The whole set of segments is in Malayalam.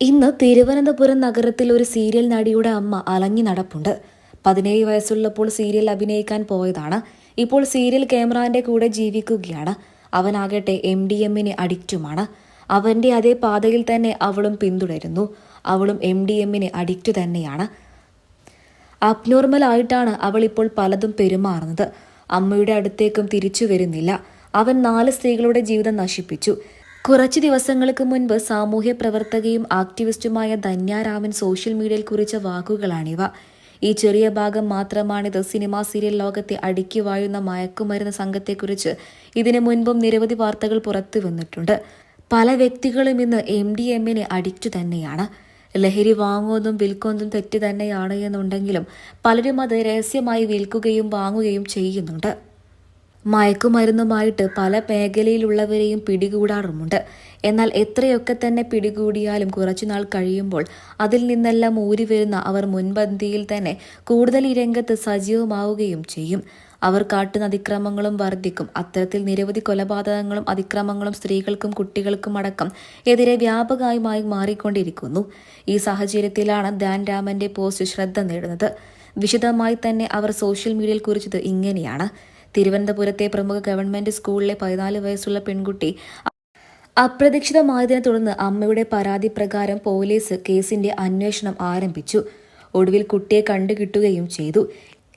ഇന്ന് തിരുവനന്തപുരം നഗരത്തിൽ ഒരു സീരിയൽ നടിയുടെ അമ്മ അലങ്ങി നടപ്പുണ്ട്. പതിനേഴ് വയസ്സുള്ളപ്പോൾ സീരിയൽ അഭിനയിക്കാൻ പോയതാണ്. ഇപ്പോൾ സീരിയൽ ക്യാമറാന്റെ കൂടെ ജീവിക്കുകയാണ്. അവനാകട്ടെ എം ഡി എമ്മിന് അഡിക്റ്റുമാണ്. അവന്റെ അതേ പാതയിൽ തന്നെ അവളും പിന്തുടരുന്നു. അവളും എം ഡി എമ്മിന് അഡിക്റ്റ് തന്നെയാണ്. അബ്നോർമൽ ആയിട്ടാണ് അവൾ ഇപ്പോൾ പലതും പെരുമാറുന്നത്. അമ്മയുടെ അടുത്തേക്കും തിരിച്ചു വരുന്നില്ല. അവൻ നാല് സ്ത്രീകളുടെ ജീവിതം നശിപ്പിച്ചു. കുറച്ച് ദിവസങ്ങൾക്ക് മുൻപ് സാമൂഹ്യ പ്രവർത്തകയും ആക്ടിവിസ്റ്റുമായ ധന്യാരാമൻ സോഷ്യൽ മീഡിയയിൽ കുറിച്ച വാക്കുകളാണിവ. ഈ ചെറിയ ഭാഗം മാത്രമാണിത്. സിനിമാ സീരിയൽ ലോകത്തെ അടുക്കി വാഴുന്ന മയക്കുമരുന്ന് സംഘത്തെക്കുറിച്ച് ഇതിനു മുൻപും നിരവധി വാർത്തകൾ പുറത്തു വന്നിട്ടുണ്ട്. പല വ്യക്തികളും ഇന്ന് എം ഡി എമ്മിനെ അഡിക്റ്റ് തന്നെയാണ്. ലഹരി വാങ്ങുന്നതും വിൽക്കുന്നതും തെറ്റ് തന്നെയാണ് എന്നുണ്ടെങ്കിലും പലരും അത് രഹസ്യമായി വിൽക്കുകയും വാങ്ങുകയും ചെയ്യുന്നുണ്ട്. മയക്കുമരുന്നുമായിട്ട് പല മേഖലയിലുള്ളവരെയും പിടികൂടാറുമുണ്ട്. എന്നാൽ എത്രയൊക്കെ തന്നെ പിടികൂടിയാലും കുറച്ചുനാൾ കഴിയുമ്പോൾ അതിൽ നിന്നെല്ലാം ഊരി വരുന്ന അവർ മുൻപന്തിയിൽ തന്നെ കൂടുതൽ ഈ രംഗത്ത് സജീവമാവുകയും ചെയ്യും. അവർ കാട്ടുന്ന അതിക്രമങ്ങളും വർദ്ധിക്കും. അത്തരത്തിൽ നിരവധി കൊലപാതകങ്ങളും അതിക്രമങ്ങളും സ്ത്രീകൾക്കും കുട്ടികൾക്കും അടക്കം എതിരെ വ്യാപകമായി മാറിക്കൊണ്ടിരിക്കുന്നു. ഈ സാഹചര്യത്തിലാണ് ധ്യാൻ രാമന്റെ പോസ്റ്റ് ശ്രദ്ധ നേടുന്നത്. വിശദമായി തന്നെ അവർ സോഷ്യൽ മീഡിയയിൽ കുറിച്ചത് ഇങ്ങനെയാണ്. തിരുവനന്തപുരത്തെ പ്രമുഖ ഗവൺമെന്റ് സ്കൂളിലെ പതിനാല് വയസ്സുള്ള പെൺകുട്ടി അപ്രതീക്ഷിതമായതിനെ തുടർന്ന് അമ്മയുടെ പരാതി പ്രകാരം പോലീസ് കേസിന്റെ അന്വേഷണം ആരംഭിച്ചു. ഒടുവിൽ കുട്ടിയെ കണ്ടുകിട്ടുകയും ചെയ്തു.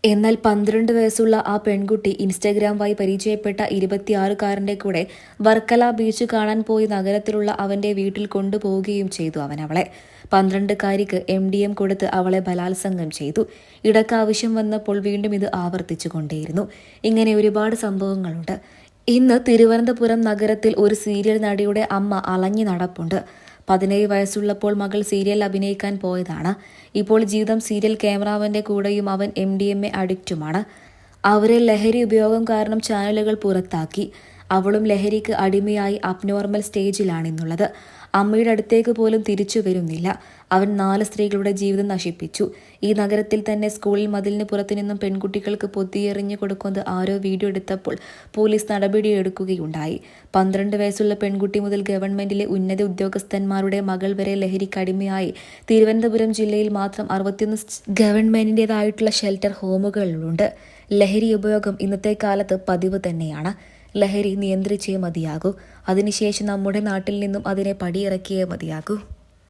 എന്നാൽ പന്ത്രണ്ട് വയസ്സുള്ള ആ പെൺകുട്ടി ഇൻസ്റ്റഗ്രാം വഴി പരിചയപ്പെട്ട ഇരുപത്തിയാറുകാരന്റെ കൂടെ വർക്കല ബീച്ച് കാണാൻ പോയി നഗരത്തിലുള്ള അവന്റെ വീട്ടിൽ കൊണ്ടുപോവുകയും ചെയ്തു അവൻ അവളെ. പന്ത്രണ്ടുകാരിക്ക് എം ഡി എം കൊടുത്ത് അവളെ ബലാത്സംഗം ചെയ്തു. ഇടയ്ക്ക് ആവശ്യം വന്നപ്പോൾ വീണ്ടും ഇത് ആവർത്തിച്ചു കൊണ്ടേയിരുന്നു. ഇങ്ങനെ ഒരുപാട് സംഭവങ്ങളുണ്ട്. ഇന്ന് തിരുവനന്തപുരം നഗരത്തിൽ ഒരു സീരിയൽ നടിയുടെ അമ്മ അലഞ്ഞു നടപ്പുണ്ട്. പതിനേഴ് വയസ്സുള്ളപ്പോൾ മകൾ സീരിയൽ അഭിനയിക്കാൻ പോയതാണ്. ഇപ്പോൾ ജീവിതം സീരിയൽ ക്യാമറാവന്റെ കൂടെയും അവൻ എം ഡി എം എ അഡിക്റ്റുമാണ് അവരെ ലഹരി ഉപയോഗം കാരണം ചാനലുകൾ പുറത്താക്കി. അവളും ലഹരിക്ക് അടിമയായി അബ്നോർമൽ സ്റ്റേജിലാണെന്നുള്ളത് അമ്മയുടെ അടുത്തേക്ക് പോലും തിരിച്ചു വരുന്നില്ല. അവൻ നാല് സ്ത്രീകളുടെ ജീവിതം നശിപ്പിച്ചു. ഈ നഗരത്തിൽ തന്നെ സ്കൂളിൽ മതിലിന് പുറത്തു നിന്നും പെൺകുട്ടികൾക്ക് പൊത്തിയെറിഞ്ഞു കൊടുക്കുന്നത് ആരോ വീഡിയോ എടുത്തപ്പോൾ പോലീസ് നടപടിയെടുക്കുകയുണ്ടായി പന്ത്രണ്ട് വയസ്സുള്ള പെൺകുട്ടി മുതൽ ഗവൺമെന്റിലെ ഉന്നത ഉദ്യോഗസ്ഥന്മാരുടെ മകൾ വരെ ലഹരിക്കടിമയായി തിരുവനന്തപുരം ജില്ലയിൽ മാത്രം അറുപത്തിയൊന്ന് ഗവൺമെന്റിന്റെതായിട്ടുള്ള ഷെൽട്ടർ ഹോമുകളുണ്ട് ലഹരി ഉപയോഗം ഇന്നത്തെ കാലത്ത് പതിവ് തന്നെയാണ്. ലഹരി നിയന്ത്രിച്ചേ മതിയാകൂ. അതിനുശേഷം നമ്മുടെ നാട്ടിൽ നിന്നും അതിനെ പടിയിറക്കിയേ മതിയാകൂ.